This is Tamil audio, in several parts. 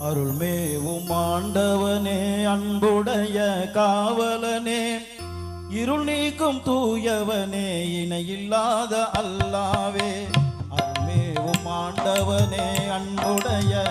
அருள்மேவும் ஆண்டவனே அன்புடைய காவலனே இருள் நீக்கும் தூயவனே இணையில்லாத அல்லாவே. அருள்மேவும் ஆண்டவனே அன்புடைய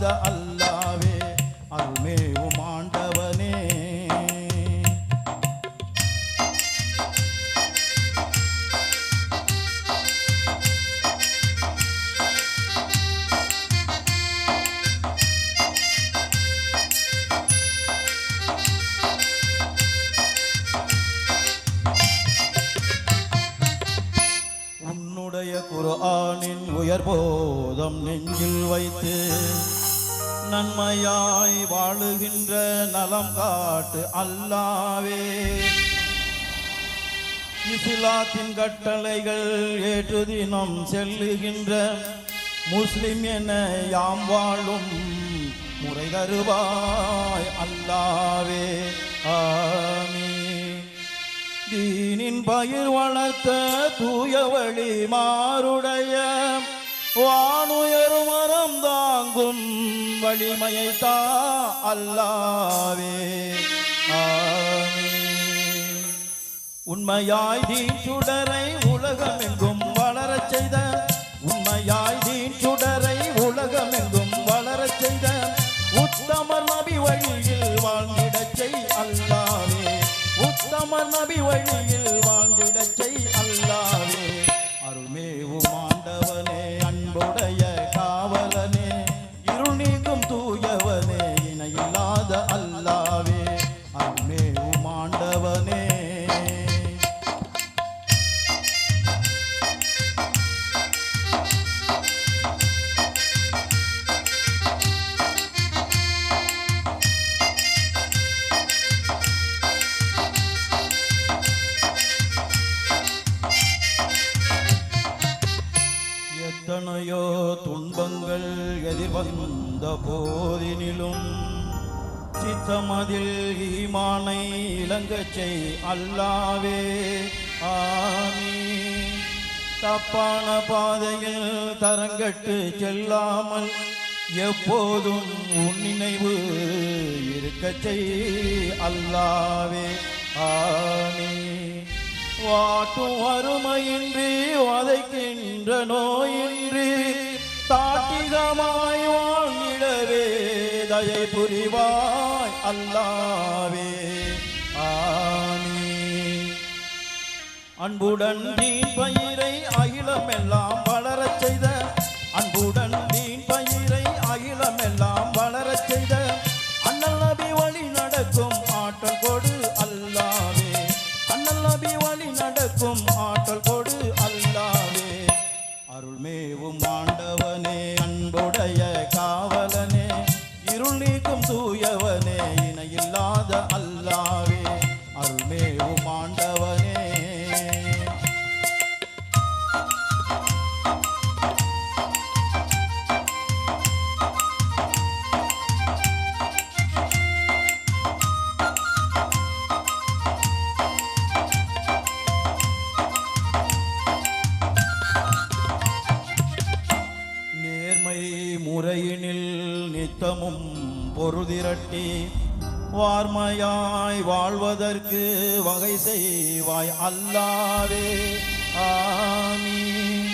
இணையில்லாத அல்லாவே அருள்மேவும் ஆண்டவனே. உன்னுடைய குர்ஆனின் உயர்போதம் நெஞ்சில் வைத்து நன்மையாய் வாழுகின்ற நலம் காட்டு அல்லாவே. இஸ்லாத்தின் கட்டளைகள் ஏற்று தினம் செல்லுகின்ற முஸ்லிம் என யாம் வாழும் முறை தருவாய் அல்லாவே. ஆமீ தீனின் பயிர் வளர்த்த தூய வழி மாறுடைய வானுயர் மரம் தாங்கும் வலிமையை தா அல்லாவே. உண்மையாய் நீ சுடரை உலகமெங்கும் வளரச் செய்த எத்தனையோ துன்பங்கள் எதிர்வந்த போதினிலும் சித்தமதில் ஈமானை இளங்கச்சை அல்லாவே. ஆமீ தப்பான பாதையில் தரங்கட்டு செல்லாமல் எப்போதும் உன் நினைவு இருக்கச்சை அல்லாவே. ஆமீ வாட்டும் வறுமையின்றி வதைக்கின்ற நோயின்றி தாட்டிகமாய் வாழ்ந்திடவே. தயை புரிவாய் அல்லாவே. ஆமீ அன்புடன் நீ பயிரை அகிலமெல்லாம் வளரச் செய்த அன்புடன் நீ பயிரை அகிலமெல்லாம் வளரச் செய்த அண்ணல் நபி வழி நடக்கும் ஆட்டம் கொடு அல்லாவே. அண்ணல் நபி வழி நடக்கும் அல்லாவே அருள்மேவும் ஆண்டவனே. நேர்மை முறையினில் நித்தமும் பொருதிரட்டி வார்மையாய் வாழ்வதற்கு வகை செய்வாய் அல்லாவே. ஆமீன்.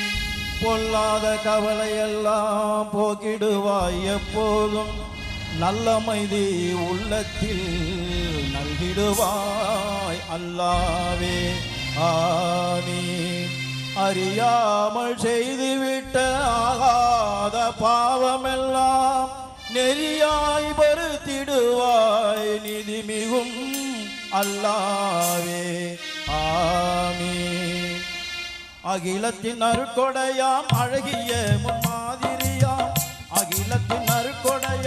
பொல்லாத கவலையெல்லாம் போக்கிடுவாய் எப்போதும். நல்ல மைதி உள்ளத்தில் நல்கிடுவாய் அல்லாவே. ஆமீன். அறியாமல் செய்துவிட்ட ஆகாத பாவமெல்லாம் நெறியாய் பருத்திடுவாய் நிதி மிகும் அல்லாவே. ஆமி அகிலத்தின் அருக்கொடையாம் அழகிய முன்மாதிரியாம். அகிலத்தின் அருக்கொடையாம்